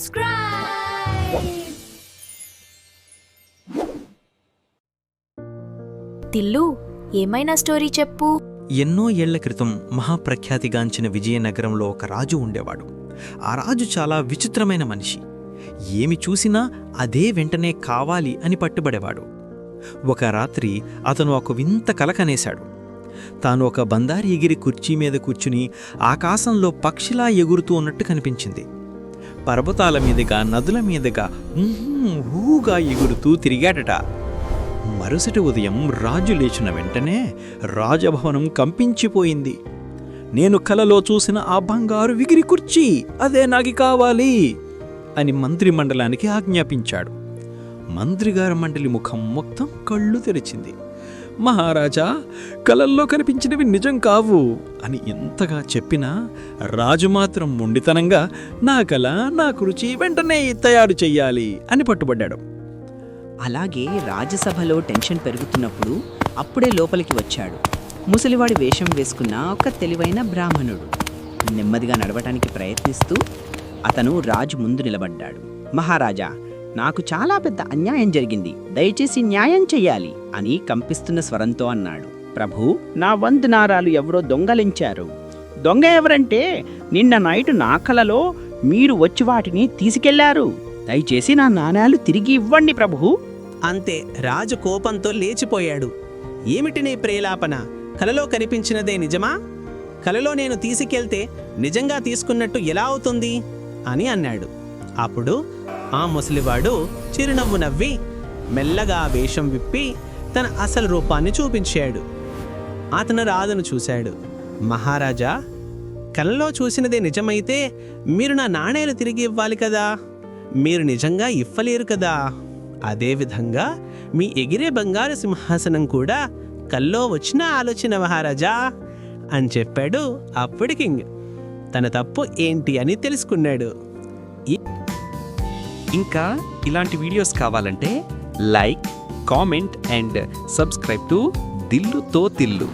subscribe. Tillu ఏమైనా story చెప్పు? ఎన్నో ఏళ్ళ క్రితం మహాప్రఖ్యాతిగాంచిన విజయనగరంలో ఒక రాజు ఉండేవాడు. ఆ రాజు చాలా విచిత్రమైన మనిషి. ఏమి చూసినా అదే వెంటనే కావాలి అని పట్టుబడేవాడు. ఒక రాత్రి అతను ఒక వింత కల కనేశాడు. తాను ఒక బందారి ఎగిరి కుర్చీ మీద కూర్చుని ఆకాశంలో పక్షిలా ఎగురుతూ ఉన్నట్టు కనిపించింది. పర్వతాల మీదుగా నదుల మీదుగా హూగా ఊగా ఎగురుతూ తిరిగాడట. మరుసటి ఉదయం రాజు లేచిన వెంటనే రాజభవనం కంపించిపోయింది. నేను కలలో చూసిన ఆ బంగారు విగిరి కుర్చీ అదే నాకు కావాలి అని మంత్రిమండలానికి ఆజ్ఞాపించాడు. మంత్రిగారి మండలి ముఖం మొత్తం కళ్ళు తెరిచింది. మహారాజా కలల్లో కనిపించినవి నిజం కావు అని ఎంతగా చెప్పినా రాజు మాత్రం మొండితనంగా నా కల నాకు రుచి వెంటనే తయారు చెయ్యాలి అని పట్టుబడ్డాడు. అలాగే రాజ్యసభలో టెన్షన్ పెరుగుతున్నప్పుడు అప్పుడే లోపలికి వచ్చాడు. ముసలివాడి వేషం వేసుకున్న ఒక తెలివైన బ్రాహ్మణుడు. నెమ్మదిగా నడవటానికి ప్రయత్నిస్తూ అతను రాజు ముందు నిలబడ్డాడు. మహారాజా నాకు చాలా పెద్ద అన్యాయం జరిగింది. దయచేసి న్యాయం చెయ్యాలి అని కంపిస్తున్న స్వరంతో అన్నాడు. ప్రభు నా వంతు నారాలు ఎవరో దొంగలించారు. దొంగ ఎవరంటే నిన్న నైటు నా కలలో మీరు వచ్చి వాటిని తీసుకెళ్ళారు. దయచేసి నా నాణాలు తిరిగి ఇవ్వండి ప్రభు. అంతే రాజు కోపంతో లేచిపోయాడు. ఏమిటి నీ ప్రేలాపన? కలలో కనిపించినదే నిజమా? కలలో నేను తీసుకెళ్తే నిజంగా తీసుకున్నట్టు ఎలా అవుతుంది? అని అన్నాడు. అప్పుడు ఆ ముసలివాడు చిరునవ్వు నవ్వి మెల్లగా వేషం విప్పి తన అసలు రూపాన్ని చూపించాడు. అతను రాధను చూశాడు. మహారాజా కలలో చూసినదే నిజమైతే మీరు నా నాణేలు తిరిగి ఇవ్వాలి కదా? మీరు నిజంగా ఇవ్వలేరు కదా? అదేవిధంగా మీ ఎగిరే బంగారు సింహాసనం కూడా కల్లో వచ్చిన ఆలోచన మహారాజా అని చెప్పాడు అప్పుడు కింగ్ తన తప్పు ఏంటి అని తెలుసుకున్నాడు. ఇంకా ఇలాంటి వీడియోస్ కావాలంటే like comment and subscribe to దిల్లుతో Tillu.